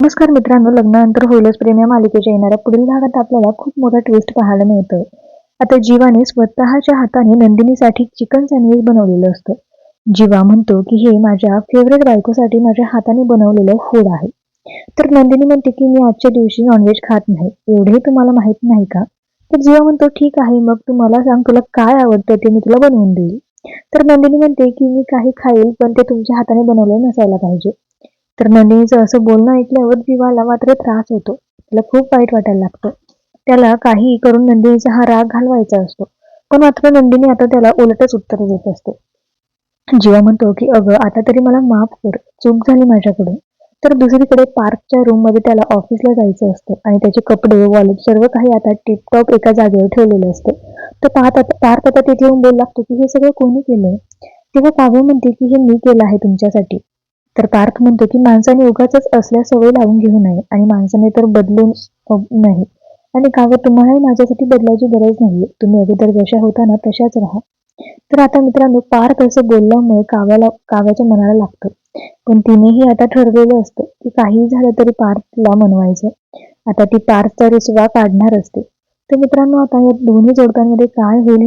नमस्कार मित्रांनो लग्नानंतर होईलच प्रेम या मालिकेच्या येणाऱ्या पुढील भागात आपल्याला खूप मोठा ट्विस्ट पाहायला मिळतं आता जीवाने स्वतःच्या हाताने नंदिनीसाठी चिकन सँडविच बनवलेलं असतं. जीवा म्हणतो की हे माझ्या फेवरेट बायकोसाठी माझ्या हाताने बनवलेलं फूड आहे. तर नंदिनी म्हणते की मी आजच्या दिवशी नॉनव्हेज खात नाही. एवढे तुम्हाला माहीत नाही का? तर जीवा म्हणतो ठीक आहे मग तू मला सांग तुला काय आवडतं ते मी तुला बनवून देईल. तर नंदिनी म्हणते की मी काही खाईल पण ते तुमच्या हाताने बनवलं नसायला पाहिजे. तर नंदिनीचं असं बोलणं ऐकल्यावर जीवाला मात्र त्रास होतो. त्याला खूप वाईट वाटायला लागतं. त्याला काही करून नंदिनीचा हा राग घालवायचा असतो. पण मात्र नंदिनी आता त्याला उलटच उत्तर देत असते. जीवा म्हणतो की अगं आता तरी मला माफ कर. चूक झाली माझ्याकडून. तर दुसरीकडे पार्कच्या रूममध्ये त्याला ऑफिसला जायचं असतं आणि त्याचे कपडे वॉलेट सर्व काही आता टिपटॉप एका जागेवर ठेवलेलं असते. तर पाहत आता पार्थ आता तिथे येऊन बोलू लागतो की हे सगळं कोणी केलं तेव्हा काव्य म्हणते की हे मी केलं आहे तुमच्यासाठी. तर पार्थ म्हणतो की माणसाने उगाच असल्या सवय लावून घेऊ नये आणि माणसाने तर बदलून नाही. आणि काव्य तुम्हालाही माझ्यासाठी बदलायची गरज नाहीये. तुम्ही अगोदर जशा होता ना तशाच राहा. तर आता मित्रांनो पार्थ असं बोलल्यामुळे काव्याला काव्याच्या मनाला लागतं. पण तिनेही आता ठरलेलं असतं की काहीही झालं तरी पार्थला मनवायचं आता ती पार्थचा रिसवा काढणार असते. तर मित्रांनो आता या दोन्ही जोडप्यांमध्ये काय होईल